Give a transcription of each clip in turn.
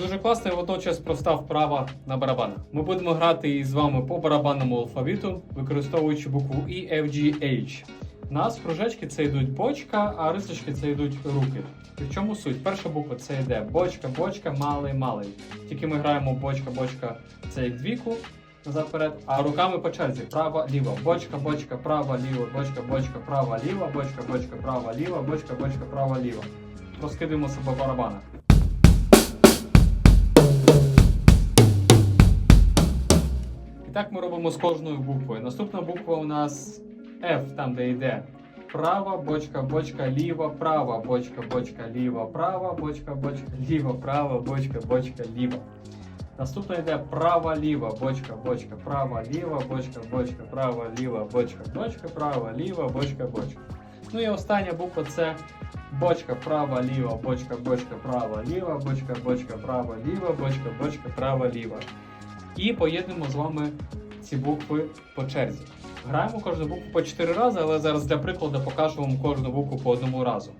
Дуже класна і водночас проста вправа на барабанах. Ми будемо грати із вами по барабанному алфавіту, використовуючи букву E, F, G, H. У нас кружечки це йдуть бочка, а рисочки це йдуть руки. І в чому суть? Перша буква це йде бочка, бочка, малий, малий. Тільки ми граємо бочка, бочка, це як двійку назад вперед, а руками по черзі права, ліва, бочка, бочка, права, ліва, бочка, бочка, права, ліва, бочка, бочка, права, ліва, бочка, бочка, права, ліва. Розкидуємо себе барабана. І так ми робимо з кожною буквою. Наступна буква у нас F, там де йде права, бочка, бочка, ліва, права, бочка, бочка, ліва, права, бочка, бочка, ліва, права, бочка, бочка, ліва. Наступна йде права, ліва, бочка, бочка, права, ліва, бочка, бочка, права, ліва, бочка, бочка, права, ліва, бочка, бочка. Ну і остання буква це бочка, права, ліва, бочка, бочка, права, ліва, бочка, бочка, права, ліва, бочка, бочка, права, ліва. І поєднуємо з вами ці букви по черзі. Граємо кожну букву по 4 рази, але зараз для прикладу покажу вам кожну букву по одному разу.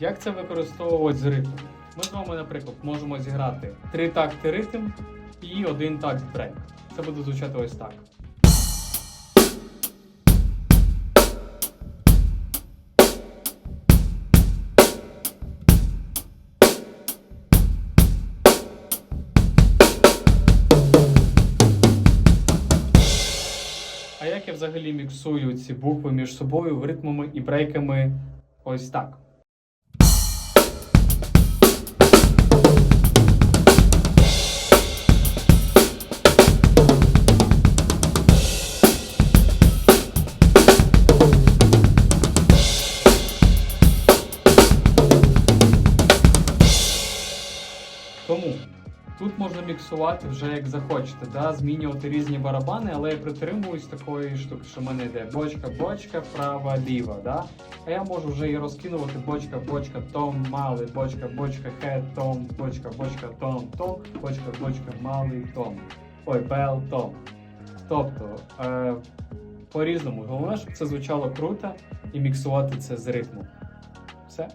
Як це використовувати з ритмом? Ми з вами, наприклад, можемо зіграти три такти ритм і один такт брейк. Це буде звучати ось так. А як я взагалі міксую ці букви між собою ритмами і брейками ось так. Тому тут можна міксувати вже як захочете, да? змінювати різні барабани, але я притримуюсь такої штуки, що в мене йде бочка, бочка, права, ліва. Да? А я можу вже і розкинувати бочка, бочка, том, малий, бочка, бочка, хе, том, бочка, бочка, том, том, бочка, бочка, малий, том. Ой, бел, том. Тобто, е, по-різному. Головне, щоб це звучало круто і міксувати це з ритмом. Все.